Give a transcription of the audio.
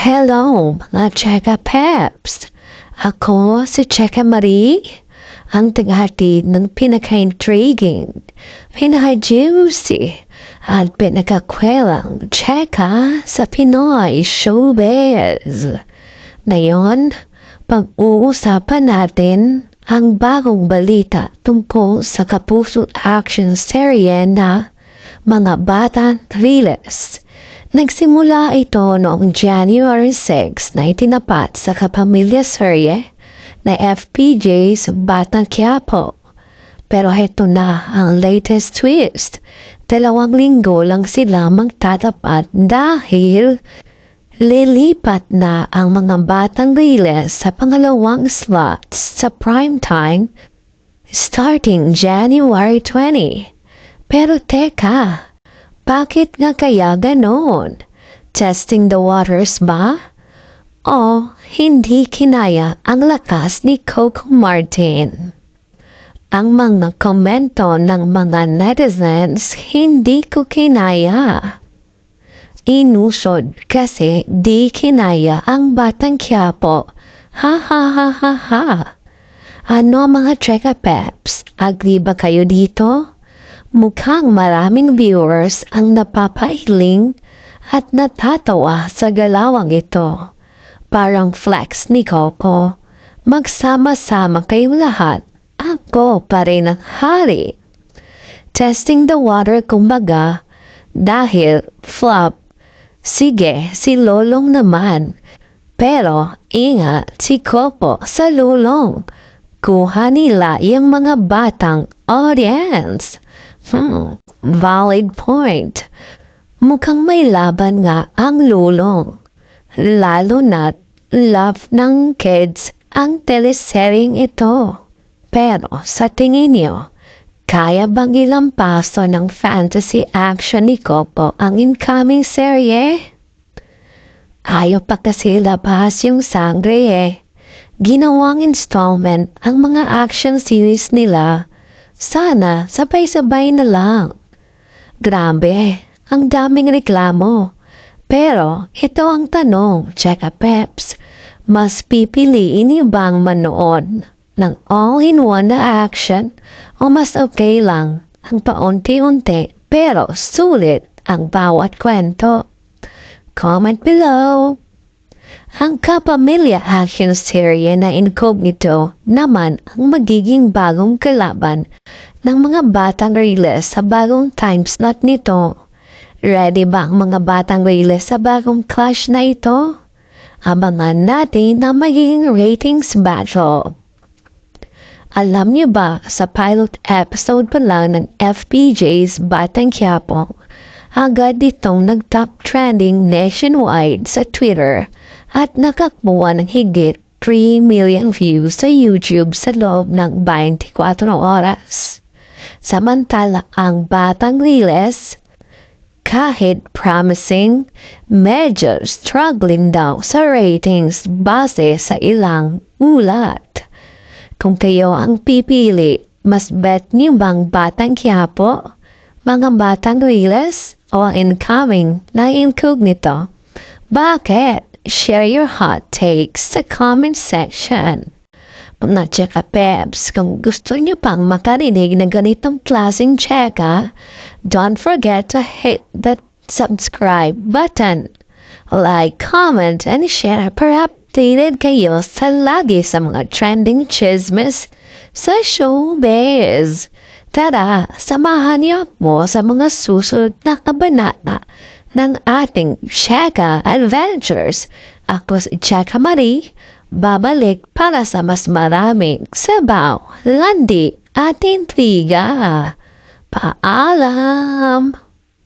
Hello, mga Cheka Peps. Ako si Cheka Marie, ang tagahatid ng pinaka-intriguing, pinaka-juicy, at pinakakwelang Cheka sa Pinoy Showbiz. Ngayon, pag-uusapan natin ang bagong balita tungkol sa kapuso action serye na Mga Bata Riles. Nagsimula ito noong January 6 na itinapat sa kapamilya serye na FPJ sa Batang Quiapo. Pero heto na ang latest twist. Dalawang linggo lang sila magtatapat dahil lilipat na ang mga batang riles sa pangalawang slots sa primetime starting January 20. Pero teka, bakit nga kaya ganon? Testing the waters ba? O hindi kinaya ang lakas ni Coco Martin? Ang mga komento ng mga netizens hindi ko kinaya. Inusod kasi di kinaya ang batang Quiapo. Ha ha ha ha ha. Ano mga Treka Peps? Agree ba kayo dito? Mukhang maraming viewers ang napapahiling at natatawa sa galawang ito. Parang flex ni Coco. Magsama-sama kayong lahat. Ako pa rin ang hari. Testing the water kumbaga dahil flop. Sige, si Lolong naman. Pero ingat si Coco sa lulong. Kuha nila yung mga batang audience. Hmm, valid point. Mukhang may laban nga ang lulong. Lalo na't love ng kids ang teleserye ito. Pero sa tingin niyo, kaya bang ilampaso ng fantasy action ni Coco ang incoming serye? Ayaw pa kasi labas yung sangre eh. Ginawang installment ang mga action series nila sana sabay-sabay na lang. Grabe, ang daming reklamo. Pero ito ang tanong, Cheka Peps. Mas pipiliin niyo bang manood ng all-in-one na action o mas okay lang ang paunti-unti pero sulit ang bawat kwento? Comment below. Ang kapamilya action serye na incognito naman ang magiging bagong kalaban ng mga batang riles sa bagong time slot nito. Ready ba ang mga batang riles sa bagong clash na ito? Abangan natin na magiging ratings battle. Alam niyo ba sa pilot episode pa lang ng FPJ's Batang Quiapo, agad itong nag-top trending nationwide sa Twitter at nakakuha ng higit 3 million views sa YouTube sa loob ng 24 oras. Samantala ang Batang Riles, kahit promising, medyo struggling daw sa ratings base sa ilang ulat. Kung kayo ang pipili, mas bet niyo bang Batang Quiapo, mga Batang Riles, o ang incoming na incognito? Bakit? Share your hot takes sa comment section. Mga Cheka Peps, kung gusto niyo pang makarinig ng ganitong klaseng cheka, don't forget to hit that subscribe button. Like, comment, and share para updated kayo sa lagi sa mga trending chismes sa showbiz. Tara, samahan niyo mo sa mga susunod na kabanata ng ating Cheka Adventures. Ako si Cheka Marie, babalik para sa mas maraming sabaw, landi at intriga. Paalam!